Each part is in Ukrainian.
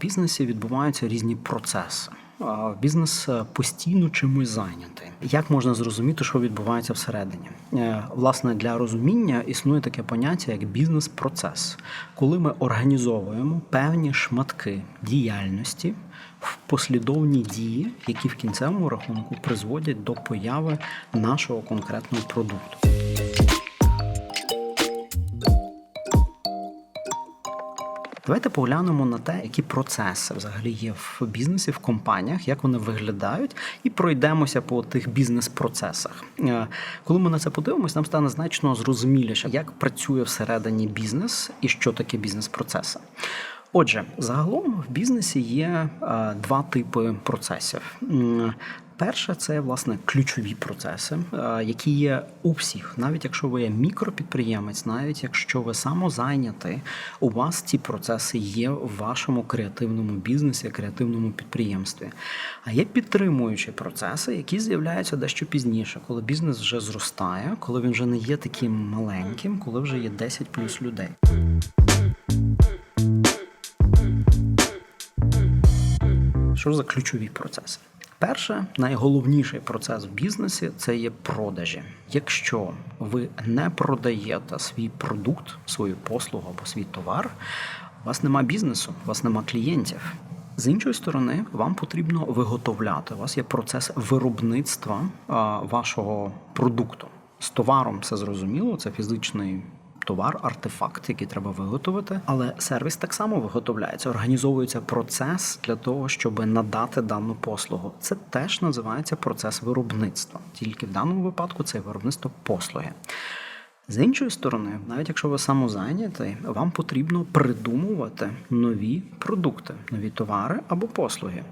Бізнесі відбуваються різні процеси. Бізнес е, постійно чимось зайнятий. Як можна зрозуміти, що відбувається всередині? Е, Власне, для розуміння існує таке поняття як бізнес-процес, коли ми організовуємо певні шматки діяльності в послідовні дії, які в кінцевому рахунку призводять до появи нашого конкретного продукту. Давайте поглянемо на те, які процеси взагалі є в бізнесі, в компаніях, як вони виглядають, і пройдемося по тих бізнес-процесах. Е, Коли ми на це подивимося, нам стане значно зрозуміліше, як працює всередині бізнес і що таке бізнес-процеси. Отже, загалом в бізнесі є е, два типи процесів. Перше це власне ключові процеси, е, які є у всіх, навіть якщо ви є мікропідприємець, навіть якщо ви самозайнятий, у вас ці процеси є в вашому креативному бізнесі, креативному підприємстві. А є підтримуючі процеси, які з'являються дещо пізніше, коли бізнес вже зростає, коли він вже не є таким маленьким, коли вже є 10 плюс людей. Що за ключові процеси? Перше, найголовніший процес в бізнесі це є продажі. Якщо ви не продаєте свій продукт, свою послугу або свій товар, у вас нема бізнесу, у вас нема клієнтів. З іншої сторони, вам потрібно виготовляти. У вас є процес виробництва вашого продукту. З товаром все зрозуміло, це фізичний товар, артефакт, який треба виготовити. Але сервіс так само виготовляється. Організовується процес для того, щоб надати дану послугу. Це теж називається процес виробництва. Тільки в даному випадку це виробництво послуги. З іншої сторони, навіть якщо ви самозайнятий, вам потрібно придумувати нові продукти, нові товари або послуги.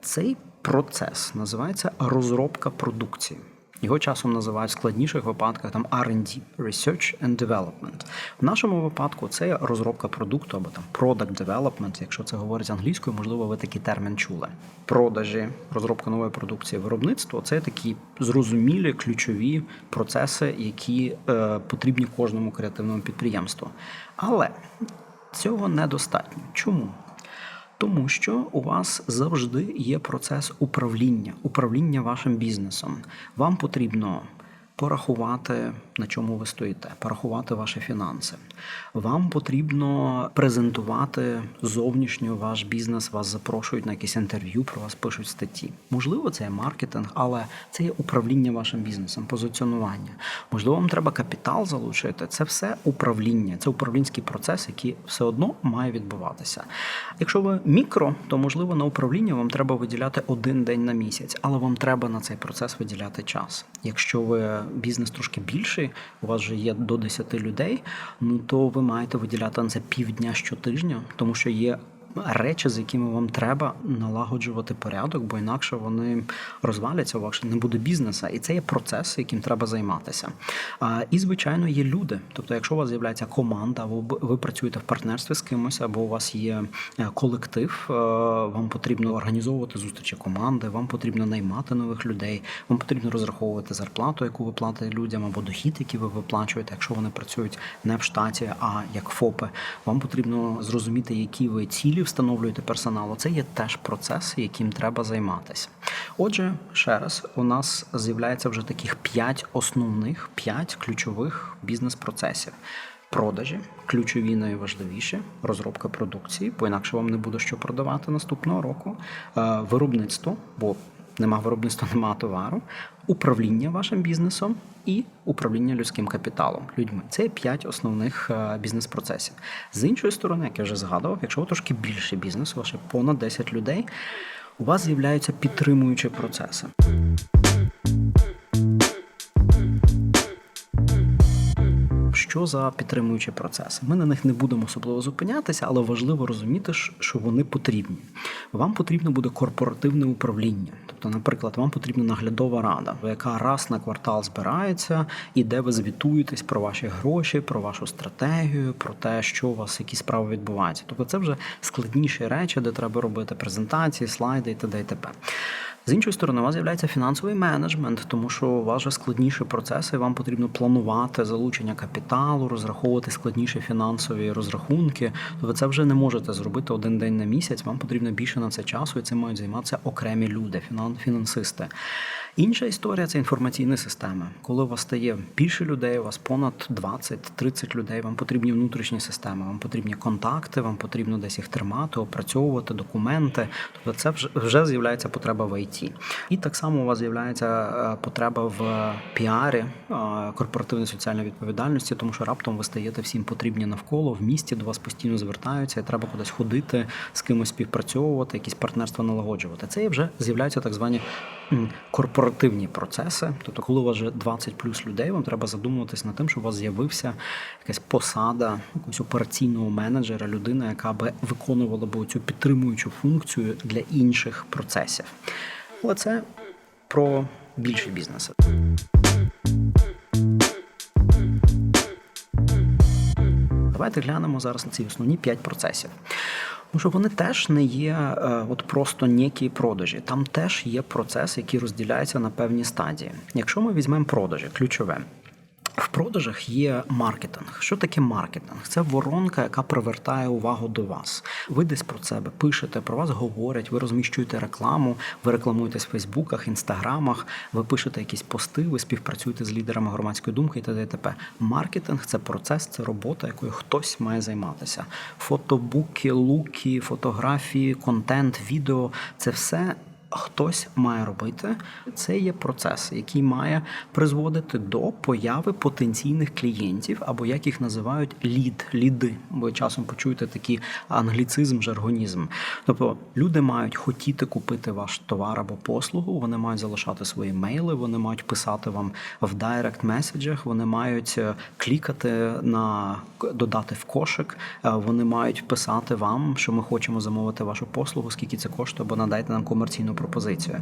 Цей процес називається розробка продукції. Його часом називають в складніших випадках там R&D – Research and Development. В нашому випадку це розробка продукту або там Product Development, якщо це говорить англійською, можливо, ви такий термін чули. Продажі, розробка нової продукції, виробництво це такі зрозумілі ключові процеси, які е, потрібні кожному креативному підприємству. Але цього недостатньо. Чому? Тому що у вас завжди є процес управління, управління вашим бізнесом. Вам потрібно порахувати, на чому ви стоїте, порахувати ваші фінанси. Вам потрібно презентувати зовнішньо ваш бізнес, вас запрошують на якісь інтерв'ю, про вас пишуть статті. Можливо, це є маркетинг, але це є управління вашим бізнесом, позиціонування. Можливо, вам треба капітал залучити. Це все управління, це управлінський процес, який все одно має відбуватися. Якщо ви мікро, то можливо на управління вам треба виділяти один день на місяць, але вам треба на цей процес виділяти час. Якщо ви бізнес трошки більший, у вас вже є до 10 людей, ну то ви маєте виділяти на це півдня щотижня, тому що є. Речі, з якими вам треба налагоджувати порядок, бо інакше вони розваляться, вас не буде бізнесу. І це є процес, яким треба займатися. І, звичайно, є люди. Тобто, якщо у вас з'являється команда, або ви працюєте в партнерстві з кимось, або у вас є е, колектив, е, вам потрібно організовувати зустрічі команди, вам потрібно наймати нових людей, вам потрібно розраховувати зарплату, яку ви платите людям, або дохід, який ви виплачуєте, якщо вони працюють не в штаті, а як ФОПи. Вам потрібно зрозуміти, які ви цілі встановлюєте персоналу. Це є теж процес, яким треба займатися. Отже, ще раз, у нас з'являється вже таких п'ять основних, п'ять ключових бізнес-процесів. Продажі, ключові найважливіші, розробка продукції, бо інакше вам не буде що продавати наступного року. Е, Виробництво, бо нема виробництва, нема товару, управління вашим бізнесом і управління людським капіталом, людьми. Це п'ять основних е, бізнес-процесів. З іншої сторони, як я вже згадував, якщо ви трошки більше бізнес, ваше понад 10 людей, у вас з'являються підтримуючі процеси. Що за підтримуючі процеси? Ми на них не будемо особливо зупинятися, але важливо розуміти, що вони потрібні. Вам потрібно буде корпоративне управління. Тобто, наприклад, вам потрібна наглядова рада, яка раз на квартал збирається і де ви звітуєтесь про ваші гроші, про вашу стратегію, про те, що у вас які справи відбуваються. Тобто, це вже складніші речі, де треба робити презентації, слайди і т.д. і т.п. З іншої сторони, у вас з'являється фінансовий менеджмент, тому що у вас вже складніші процеси, вам потрібно планувати залучення капіталу, розраховувати складніші фінансові розрахунки. То ви це вже не можете зробити один день на місяць. Вам потрібно більше на це часу, і цим мають займатися окремі люди, фінансисти. Інша історія це інформаційні системи. Коли у вас стає більше людей, у вас понад 20-30 людей, вам потрібні внутрішні системи, вам потрібні контакти, вам потрібно десь їх тримати, опрацьовувати документи. Тобто це вже вже з'являється потреба в ІТ. І так само у вас з'являється е, потреба в піарі е, корпоративної соціальної відповідальності, тому що раптом ви стаєте всім потрібні навколо в місті, до вас постійно звертаються, і треба кудись ходити, з кимось співпрацьовувати, якісь партнерства налагоджувати. Це вже з'являються так звані корпоративні процеси. Тобто, коли у вас вже 20 плюс людей, вам треба задумуватись над тим, що у вас з'явився якась посада якогось операційного менеджера, людина, яка би виконувала б цю підтримуючу функцію для інших процесів. Але це про більші бізнеси. Давайте глянемо зараз на ці основні 5 процесів. Тому що вони теж не є е, от просто ніякі продажі. Там теж є процес, який розділяється на певні стадії. Якщо ми візьмемо продажі, ключове. В продажах є маркетинг. Що таке маркетинг? Це воронка, яка привертає увагу до вас. Ви десь про себе пишете, про вас говорять, ви розміщуєте рекламу, ви рекламуєтесь в Фейсбуках, інстаграмах, ви пишете якісь пости, ви співпрацюєте з лідерами громадської думки і т.д. Маркетинг це процес, це робота, якою хтось має займатися. Фотобуки, луки, фотографії, контент, відео це все хтось має робити. Це є процес, який має призводити до появи потенційних клієнтів, або як їх називають лід, ліди. Ви часом почуєте такий англіцизм, жаргонізм. Тобто люди мають хотіти купити ваш товар або послугу, вони мають залишати свої мейли, вони мають писати вам в директ меседжах, вони мають е, клікати на додати в кошик, е, вони мають писати вам, що ми хочемо замовити вашу послугу, скільки це коштує, або надайте нам комерційну пропозицію.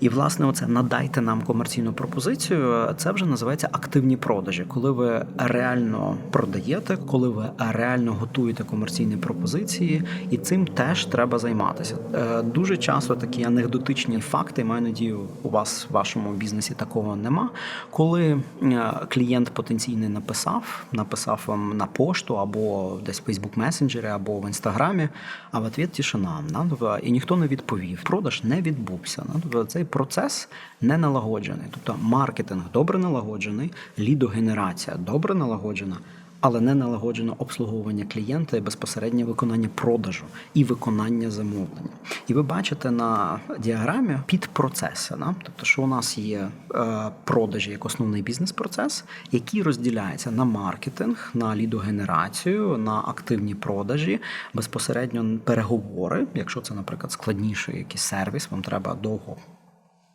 І, власне, оце надайте нам комерційну пропозицію. Це вже називається активні продажі, коли ви реально продаєте, коли ви реально готуєте комерційні пропозиції, і цим теж треба займатися. Е, Дуже часто такі анекдотичні факти, маю надію, у вас в вашому бізнесі такого нема. Коли е, клієнт потенційний написав, написав вам на пошту або десь в Facebook месенджері, або в інстаграмі, а в ответ тишина. да, І ніхто не відповів. Продаж не відбувся. да, Тобто цей процес не налагоджений. Тобто маркетинг добре налагоджений, лідогенерація добре налагоджена. Але не налагоджено обслуговування клієнта і безпосереднє виконання продажу і виконання замовлення. І ви бачите на діаграмі підпроцеси. Да? Тобто, що у нас є е, продажі як основний бізнес-процес, який розділяється на маркетинг, на лідогенерацію, на активні продажі, безпосередньо переговори. Якщо це, наприклад, складніший якийсь сервіс, вам треба довго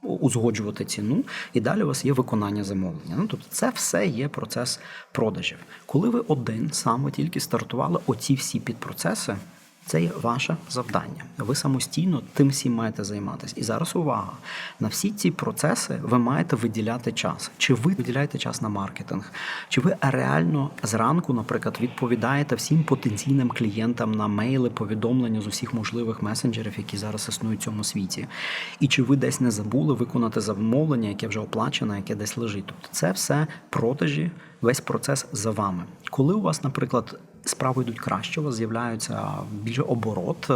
узгоджувати ціну, і далі у вас є виконання замовлення. Ну тобто, це все є процес продажів. Коли ви один саме тільки стартували оці всі підпроцеси. Це є ваше завдання. Ви самостійно тим всім маєте займатися. І зараз увага на всі ці процеси ви маєте виділяти час. Чи ви виділяєте час на маркетинг? Чи ви реально зранку, наприклад, відповідаєте всім потенційним клієнтам на мейли, повідомлення з усіх можливих месенджерів, які зараз існують в цьому світі? І чи ви десь не забули виконати замовлення, яке вже оплачено, яке десь лежить? Тобто це все продажі, весь процес за вами. Коли у вас, наприклад, справи йдуть краще, у вас з'являється більше оборот,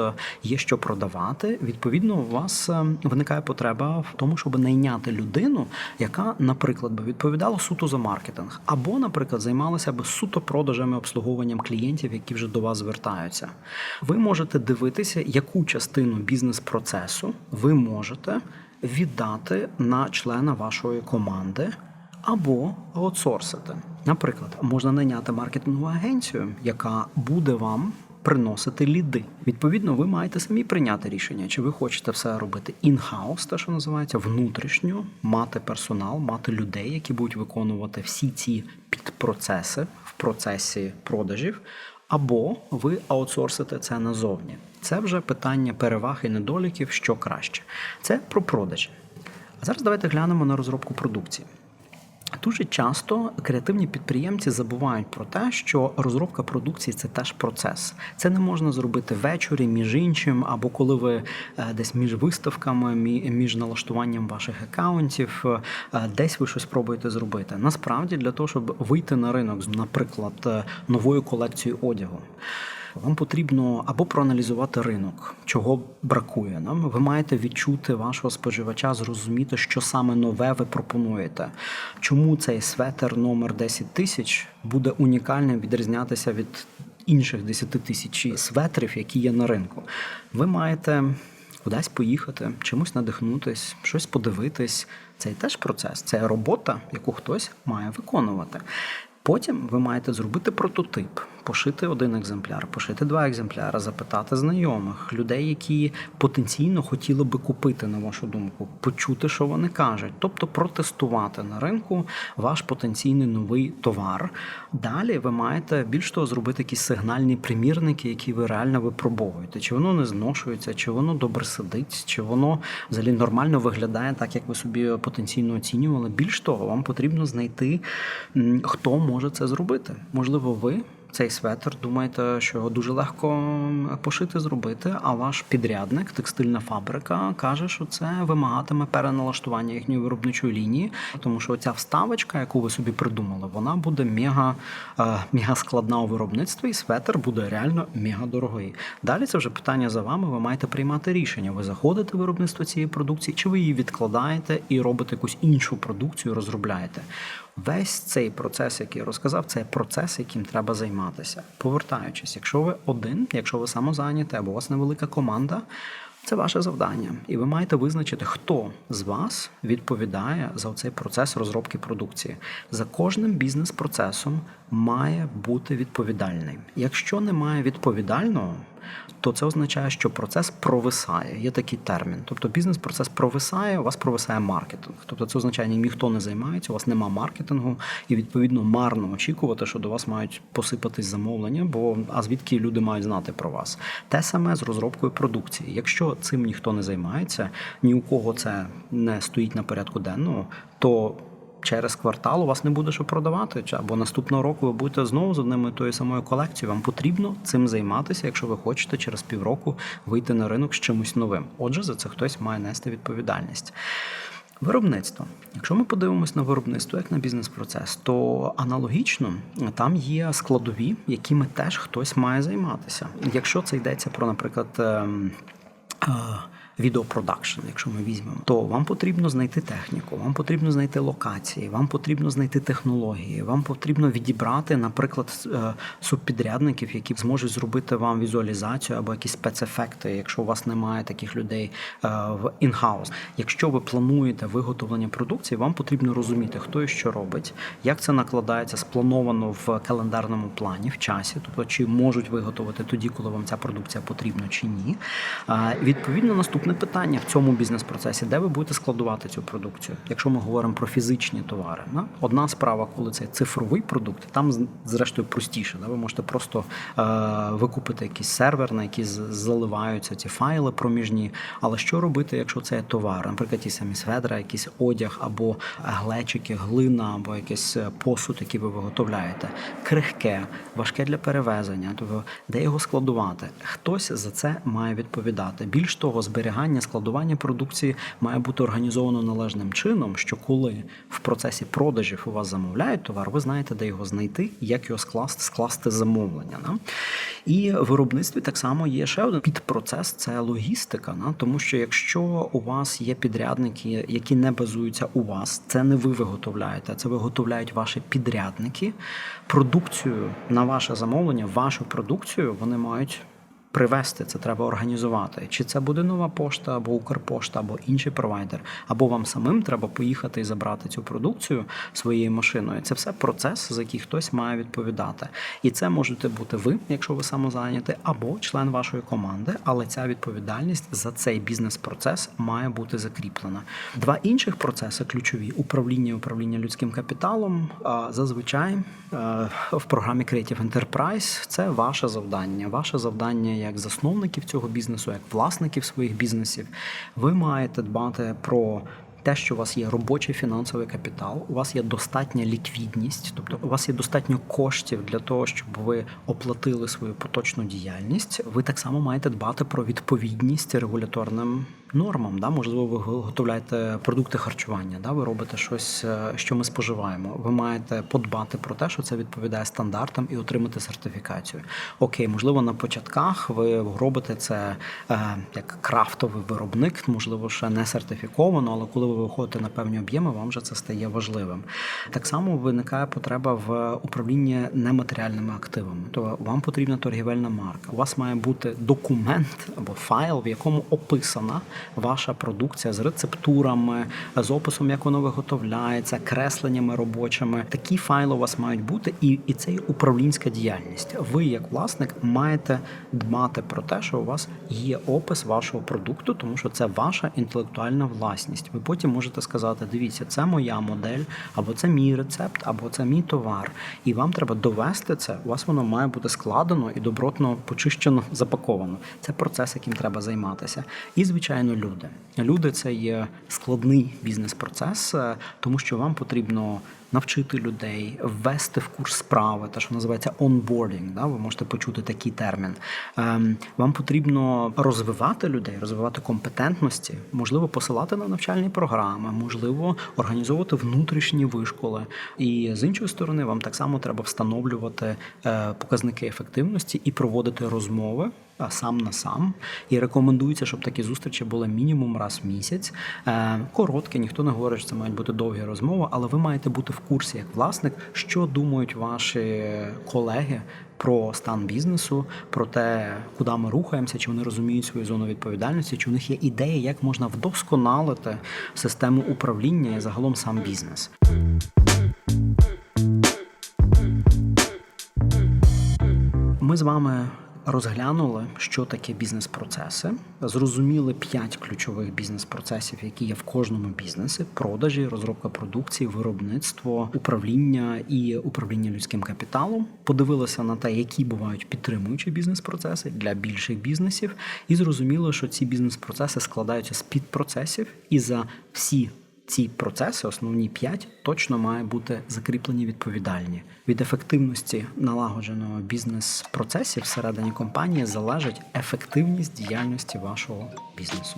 є що продавати. Відповідно, у вас е, виникає потреба в тому, щоб найняти людину, яка, наприклад, би відповідала суто за маркетинг, або, наприклад, займалася би суто продажами обслуговуванням клієнтів, які вже до вас звертаються. Ви можете дивитися, яку частину бізнес-процесу ви можете віддати на члена вашої команди або аутсорсити. Наприклад, можна найняти маркетингову агенцію, яка буде вам приносити ліди. Відповідно, ви маєте самі прийняти рішення, чи ви хочете все робити in-house, те, що називається внутрішньо, мати персонал, мати людей, які будуть виконувати всі ці підпроцеси в процесі продажів. Або ви аутсорсите це назовні. Це вже питання переваг і недоліків, що краще. Це про продажі. А зараз давайте глянемо на розробку продукції. Дуже часто креативні підприємці забувають про те, що розробка продукції це теж процес. Це не можна зробити ввечері між іншим, або коли ви е, десь між виставками, між налаштуванням ваших акаунтів, е, десь ви щось пробуєте зробити. Насправді, для того, щоб вийти на ринок, з, наприклад, е, новою колекцією одягу. Вам потрібно або проаналізувати ринок, чого бракує нам. Ви маєте відчути вашого споживача, зрозуміти, що саме нове ви пропонуєте. Чому цей светер номер 10 тисяч буде унікальним відрізнятися від інших 10 тисяч светрів, які є на ринку. Ви маєте кудись поїхати, чимось надихнутись, щось подивитись. Це теж процес, це робота, яку хтось має виконувати. Потім ви маєте зробити прототип, пошити один екземпляр, пошити два екземпляри, запитати знайомих, людей, які потенційно хотіли би купити, на вашу думку, почути, що вони кажуть, тобто протестувати на ринку ваш потенційний новий товар. Далі ви маєте більш того зробити якісь сигнальні примірники, які ви реально випробовуєте. Чи воно не зношується, чи воно добре сидить, чи воно взагалі нормально виглядає так, як ви собі потенційно оцінювали. Більш того, вам потрібно знайти, хто може це зробити. Можливо, ви. Цей светр думаєте, що його дуже легко пошити, зробити, а ваш підрядник, текстильна фабрика, каже, що це вимагатиме переналаштування їхньої виробничої лінії, тому що ця вставочка, яку ви собі придумали, вона буде мега, е, мега складна у виробництві, і светр буде реально мега дорогий. Далі це вже питання за вами. Ви маєте приймати рішення. Ви заходите в виробництво цієї продукції, чи ви її відкладаєте і робите якусь іншу продукцію, розробляєте. Весь цей процес, який я розказав, це процес, яким треба займатися. Повертаючись, якщо ви один, якщо ви самозайняті або у вас невелика команда, це ваше завдання, і ви маєте визначити, хто з вас відповідає за цей процес розробки продукції. За кожним бізнес-процесом має бути відповідальний. Якщо немає відповідального, то це означає, що процес провисає. Є такий термін. Тобто бізнес-процес провисає, у вас провисає маркетинг. Тобто це означає, ніхто не займається, у вас нема маркетингу, і відповідно марно очікувати, що до вас мають посипатись замовлення, бо а звідки люди мають знати про вас. Те саме з розробкою продукції. Якщо цим ніхто не займається, ні у кого це не стоїть на порядку денного, то через квартал у вас не буде що продавати, або наступного року ви будете знову з одним і тою самою колекцією. Вам потрібно цим займатися, якщо ви хочете через півроку вийти на ринок з чимось новим. Отже, за це хтось має нести відповідальність. Виробництво. Якщо ми подивимось на виробництво як на бізнес-процес, то аналогічно там є складові, якими теж хтось має займатися. Якщо це йдеться про, наприклад, ем, е, відеопродакшн, якщо ми візьмемо, то вам потрібно знайти техніку, вам потрібно знайти локації, вам потрібно знайти технології, вам потрібно відібрати, наприклад, е, субпідрядників, які зможуть зробити вам візуалізацію або якісь спецефекти, якщо у вас немає таких людей е, в інхаус. Якщо ви плануєте виготовлення продукції, вам потрібно розуміти, хто і що робить, як це накладається сплановано в календарному плані в часі, тобто чи можуть виготовити тоді, коли вам ця продукція потрібна, чи ні. Е, Відповідно, наступне питання в цьому бізнес-процесі, де ви будете складувати цю продукцію, якщо ми говоримо про фізичні товари. Одна справа, коли це цифровий продукт, там зрештою простіше. Ви можете просто е, викупити якийсь сервер, на який заливаються ці файли проміжні. Але що робити, якщо це товар? Наприклад, ті самі сведра, якийсь одяг, або глечики, глина, або якийсь е, посуд, який ви виготовляєте. Крихке, важке для перевезення. Тобто, де його складувати? Хтось за це має відповідати. Більш того, зберігання, складування продукції має бути організовано належним чином, що коли в процесі продажів у вас замовляють товар, ви знаєте, де його знайти, як його скласти, скласти замовлення. Да? І в виробництві так само є ще один підпроцес це логістика. Да? Тому що якщо у вас є підрядники, які не базуються у вас, це не ви виготовляєте, це виготовляють ваші підрядники. Продукцію на ваше замовлення, вашу продукцію вони мають привезти, це треба організувати. Чи це буде нова пошта, або Укрпошта, або інший провайдер, або вам самим треба поїхати і забрати цю продукцію своєю машиною. Це все процес, за який хтось має відповідати. І це можете бути ви, якщо ви самозайняті, або член вашої команди, але ця відповідальність за цей бізнес-процес має бути закріплена. Два інших процеси ключові управління і управління людським капіталом. Зазвичай е, в програмі Creative Enterprise це ваше завдання. Ваше завдання як засновників цього бізнесу, як власників своїх бізнесів. Ви маєте дбати про те, що у вас є робочий фінансовий капітал, у вас є достатня ліквідність, тобто у вас є достатньо коштів для того, щоб ви оплатили свою поточну діяльність. Ви так само маєте дбати про відповідність регуляторним нормам. Да? Можливо, ви готовляєте продукти харчування, да? ви робите щось, е, що ми споживаємо. Ви маєте подбати про те, що це відповідає стандартам і отримати сертифікацію. Окей, можливо, на початках ви робите це е, як крафтовий виробник, можливо, ще не сертифіковано, але коли ви виходите на певні об'єми, вам вже це стає важливим. Так само виникає потреба в управлінні нематеріальними активами. То вам потрібна торгівельна марка. У вас має бути документ або файл, в якому описана ваша продукція з рецептурами, з описом, як воно виготовляється, кресленнями робочими. Такі файли у вас мають бути, і, і це є управлінська діяльність. Ви, як власник, маєте дбати про те, що у вас є опис вашого продукту, тому що це ваша інтелектуальна власність. Ви потім можете сказати: дивіться, це моя модель, або це мій рецепт, або це мій товар. І вам треба довести це. У вас воно має бути складено і добротно почищено, запаковано. Це процес, яким треба займатися. І звичайно, люди. Люди це є складний бізнес-процес, е, тому що вам потрібно навчити людей, ввести в курс справи, те, що називається онбордінг. Да? Ви можете почути такий термін. Ем, Вам потрібно розвивати людей, розвивати компетентності, можливо, посилати на навчальні програми, можливо, організовувати внутрішні вишколи. І з іншої сторони, вам так само треба встановлювати е, показники ефективності і проводити розмови. Сам на сам і рекомендується, щоб такі зустрічі були мінімум раз в місяць. Е, Короткі, ніхто не говорить, що це мають бути довгі розмови, але ви маєте бути в курсі як власник, що думають ваші колеги про стан бізнесу, про те, куди ми рухаємося, чи вони розуміють свою зону відповідальності, чи у них є ідеї, як можна вдосконалити систему управління і загалом сам бізнес. Ми з вами розглянули, що таке бізнес-процеси, зрозуміли п'ять ключових бізнес-процесів, які є в кожному бізнесі: продажі, розробка продукції, виробництво, управління і управління людським капіталом. Подивилися на те, які бувають підтримуючі бізнес-процеси для більших бізнесів, і зрозуміло, що ці бізнес-процеси складаються з підпроцесів, і за всі ці процеси, основні п'ять, точно має бути закріплені відповідальні. Від ефективності налагодженого бізнес-процесів всередині компанії залежить ефективність діяльності вашого бізнесу.